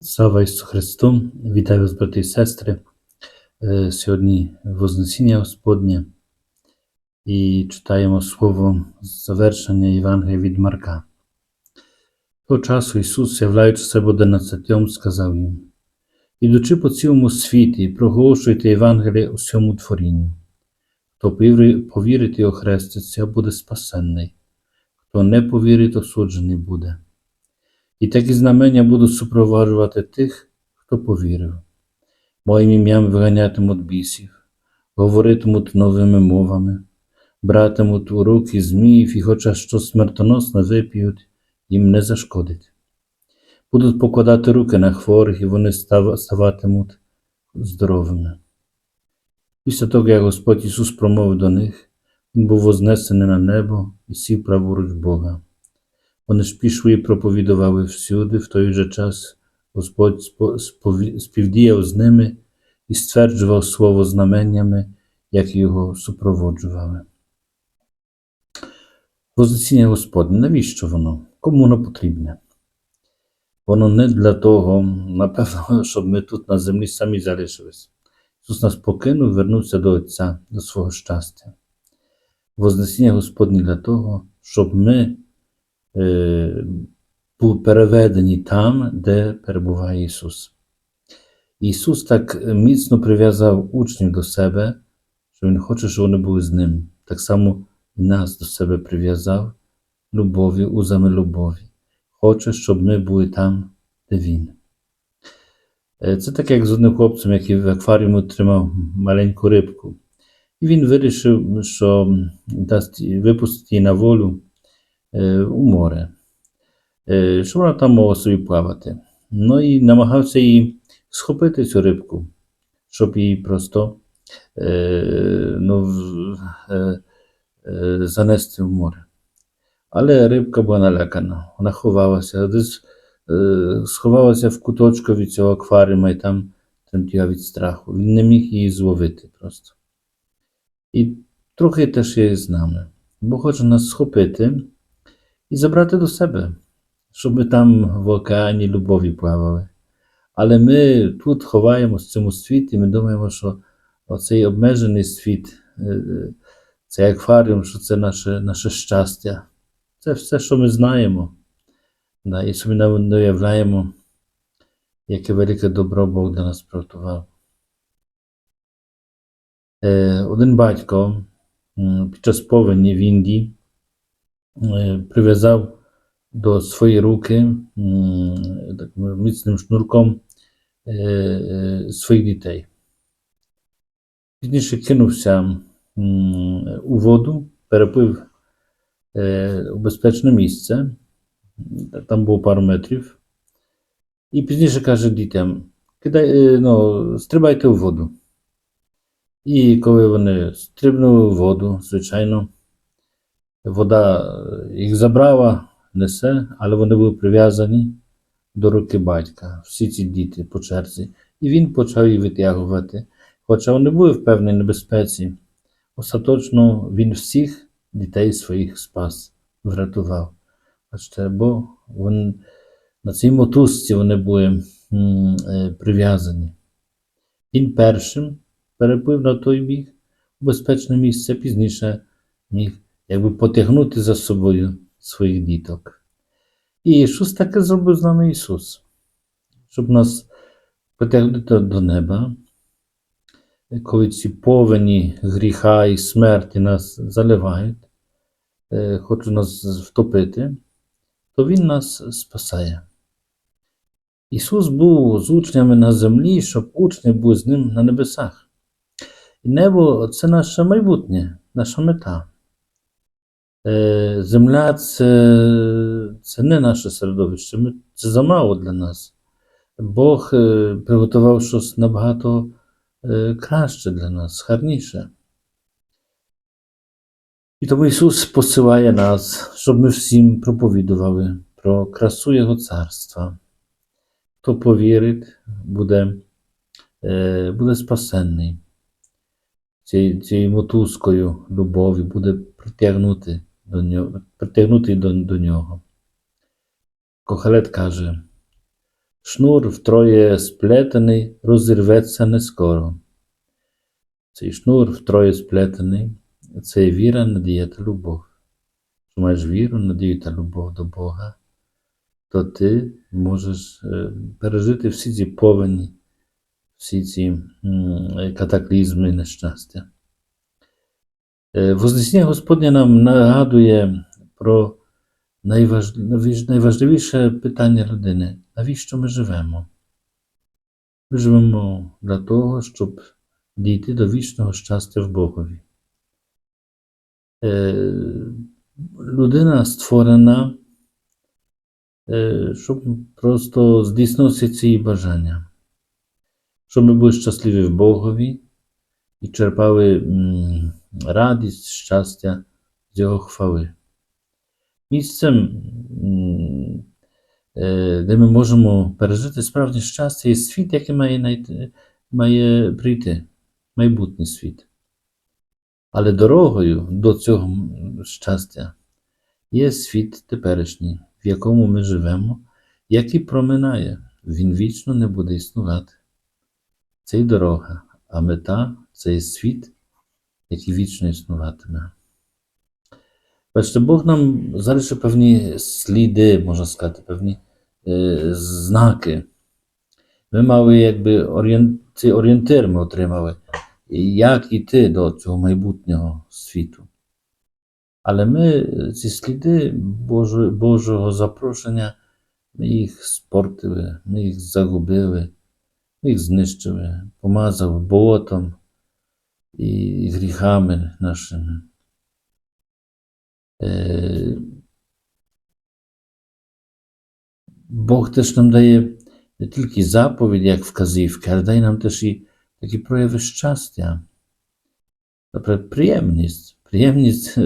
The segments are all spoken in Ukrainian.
Слава Ісусу Христу! Вітаю вас, брати і сестри. Е, Сьогодні Вознесіння Господнє і читаємо слово завершення Євангелія від Марка. Того часу Ісус, являючи себе одинадцятьом, сказав їм: Ідучи по цілому світі, проголошуйте Євангеліє усьому творінню. Хто повірить і охреститься, буде спасенний, хто не повірить, осуджений буде. І такі знамення будуть супроводжувати тих, хто повірив. Моїм ім'ям виганятимуть бісів, говоритимуть новими мовами, братимуть у руки зміїв, і хоча що смертоносне вип'ють, їм не зашкодить. Будуть покладати руки на хворих, і вони ставатимуть здоровими. Після того, як Господь Ісус промовив до них, Він був вознесений на небо і сів праворуч Бога. Вони ж пішли і проповідували всюди, в той же час Господь співдіяв з ними і стверджував слово знаменнями, як його супроводжували. Вознесіння Господне, навіщо воно? Кому воно потрібне? Воно не для того, напевно, щоб ми тут на землі самі залишились. Ісус нас покинув, вернувся до Отця, до свого щастя. Вознесіння Господнє для того, щоб ми переведені там, де перебуває Ісус. Ісус так міцно прив'язав учнів до себе, що Він хоче, щоб вони були з Ним. Так само і нас до себе прив'язав любові, узами любові. Хоче, щоб ми були там, де Він. Е, Це так, як з одним хлопцем, який в акваріумі тримав маленьку рибку. І він вирішив, що дасть випустити її на волю е, у море, е, щоб вона там могла собі плавати. Ну і намагався її схопити цю рибку, щоб її просто е, ну, е, е, занести в море. Але рибка була налякана, вона ховалася, десь е, сховалася в куточку від цього акваріума і там тремтіла від страху. Він не міг її зловити просто. І трохи теж є з нами. Бо хоче нас схопити і забрати до себе, щоб ми там в океані любові плавали. Але ми тут ховаємося в цьому світі, ми думаємо, що оцей обмежений світ, цей акваріум, що це наше, наше щастя. Це все, що ми знаємо. Да, і собі не уявляємо, яке велике добро Бог для нас приготував. Один батько під час повені в Індії прив'язав до своєї руки так, міцним шнурком е, е, своїх дітей. Пізніше кинувся у воду, переплив е, у безпечне місце, там було пару метрів, і пізніше каже дітям: кидай, е, ну, стрибайте у воду. І коли вони стрибнули в воду, звичайно, вода е, їх забрала, несе, але вони були прив'язані до руки батька, всі ці діти по черзі. І він почав їх витягувати. Хоча вони були в певній небезпеці, остаточно він всіх дітей своїх спас, врятував. Бачите, бо він, на цій мотузці вони були е, прив'язані. Він першим переплив на той біг у безпечне місце, пізніше міг якби потягнути за собою своїх діток. І щось таке зробив з нами Ісус, щоб нас потягнути до неба, коли ці повені гріха і смерті нас заливають, е, хочуть нас втопити, то Він нас спасає. Ісус був з учнями на землі, щоб учні були з ним на небесах. І небо це наше майбутнє, наша мета. Е, Земля це, це не наше середовище, ми- це замало для нас. Бог е, приготував щось набагато е, краще для нас, гарніше. І тому Ісус посилає нас, щоб ми всім проповідували про красу Його царства. Хто повірить, буде, буде спасенний. Цією, мотузкою любові буде притягнути до нього, притягнутий до, до нього. Кохелет каже: Шнур втроє сплетений, розірветься не скоро. Цей шнур втроє сплетений це віра, надія та любов. Якщо маєш віру, надію та любов до Бога, то ти можеш е, пережити всі ці повені, всі ці катаклізми нещастя. Е, Вознесіння Господнє нам нагадує про найваж... найваж- найважливіше питання людини: навіщо ми живемо? Ми живемо для того, щоб дійти до вічного щастя в Богові. Е, Людина створена, е, щоб просто здійснилися ці бажання, щоб ми були щасливі в Богові і черпали радість, щастя з Його хвали. Місцем, е, де ми можемо пережити справжнє щастя, є світ, який має, найти- має прийти, майбутній світ. Але дорогою до цього щастя є світ теперішній, в якому ми живемо, який проминає, він вічно не буде існувати. Це й дорога, а мета це є світ, який вічно існуватиме. Бачите, Бог нам залишив певні сліди, можна сказати, певні е, знаки. Ми мали якби орієн... ці орієнтир ми отримали, як іти до цього майбутнього світу. Але ми е, ці сліди Божо... Божого запрошення, ми їх спортили, ми їх загубили, ми їх знищили, помазав болотом і гріхами нашими. Бог теж нам дає не тільки заповідь, як вказівки, але дає нам теж і такі прояви щастя. Наприклад, приємність. Приємність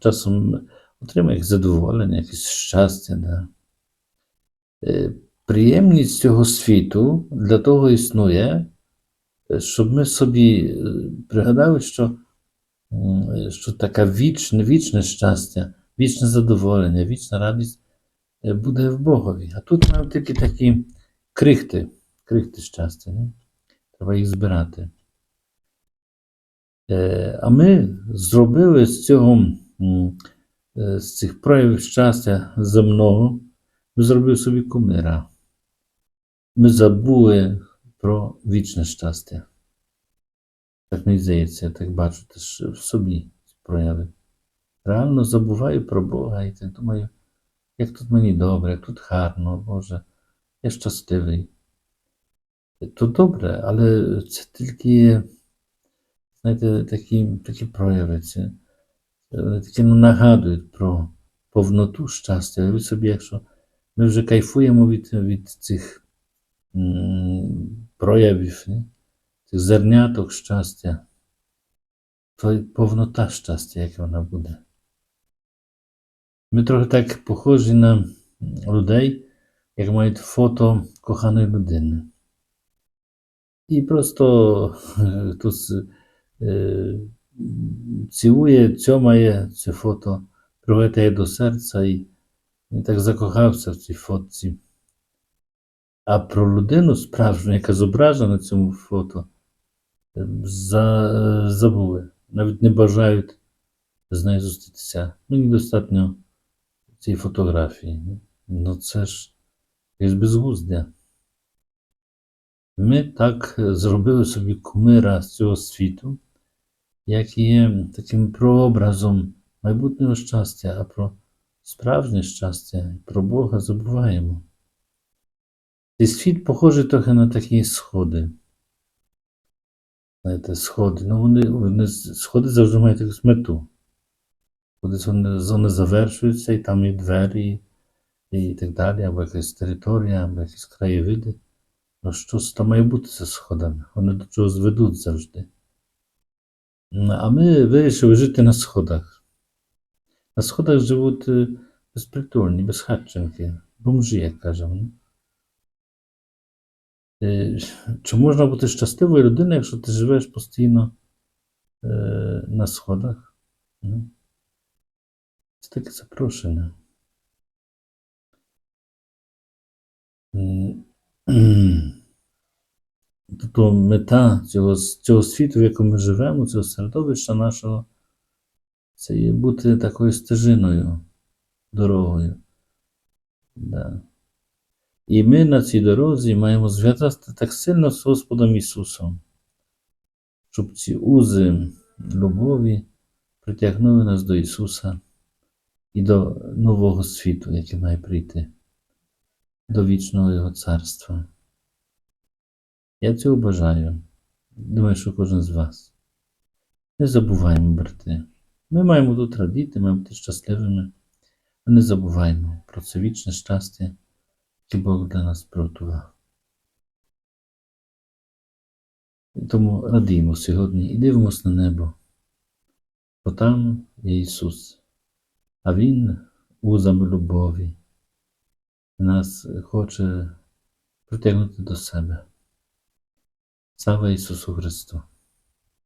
часом отримує якесь задоволення, якесь щастя. Да. Приємність цього світу для того існує, щоб ми собі е, пригадали, що, що таке вічне, вічне щастя, вічне задоволення, вічна радість е, буде в Богові. А тут маємо тільки такі крихти, крихти щастя. Не? Треба їх збирати. Е, А ми зробили з цього, е, з цих проявів щастя земного, ми зробили собі кумира. Ми забули про вічне щастя. Так мені здається, я так бачу теж в собі прояви. Реально забуваю про Бога і так думаю, як тут мені добре, як тут гарно, Боже, я щасливий. То добре, але це тільки, знаєте, такі, такі прояви. Це, такі ну, нагадують про повноту щастя. Уявіть собі, якщо ми вже кайфуємо від, від цих проявів, не? цих зерняток щастя, то й повнота щастя, яка вона буде. Ми трохи так похожі на людей, як мають фото коханої людини. І просто е, тут е, цілує, цьомає це фото, пригортає до серця і він так закохався в цій фотці. А про людину справжню, яка зображена на цьому фото, е, за, забули. Навіть не бажають з нею зустрітися. Мені достатньо цієї фотографії. Ну це ж якесь безглуздя. Ми так е, зробили собі кумира з цього світу, як є таким прообразом майбутнього щастя, а про справжнє щастя, про Бога забуваємо. Цей світ похожий трохи на такі сходи. Знаєте, сходи. Ну, вони, вони сходи завжди мають якусь мету. Кудись вони, вони завершуються, і там є двері, і так далі, або якась територія, або якісь краєвиди. Ну, щось там має бути зі сходами. Вони до чогось ведуть завжди. Ну, А ми вирішили жити на сходах. На сходах живуть е, безпритульні, безхатченки, бомжі, як кажемо. Е, Чи можна бути щасливою людиною, якщо ти живеш постійно е, на сходах? Це таке запрошення. Тобто мета цього, цього світу, в якому ми живемо, цього середовища нашого, це є бути такою стежиною, дорогою. Да. І ми на цій дорозі маємо зв'язати так сильно з Господом Ісусом, щоб ці узи любові притягнули нас до Ісуса і до нового світу, який має прийти, до вічного Його царства. Я цього бажаю. Думаю, що кожен з вас. Не забуваємо, брати. Ми маємо тут радіти, маємо бути щасливими. А не забуваємо про це вічне щастя, яке Бог для нас приготував. Тому радіємо сьогодні і дивимося на небо, бо там є Ісус, а Він узами любові нас хоче притягнути до себе. Слава Ісусу Христу!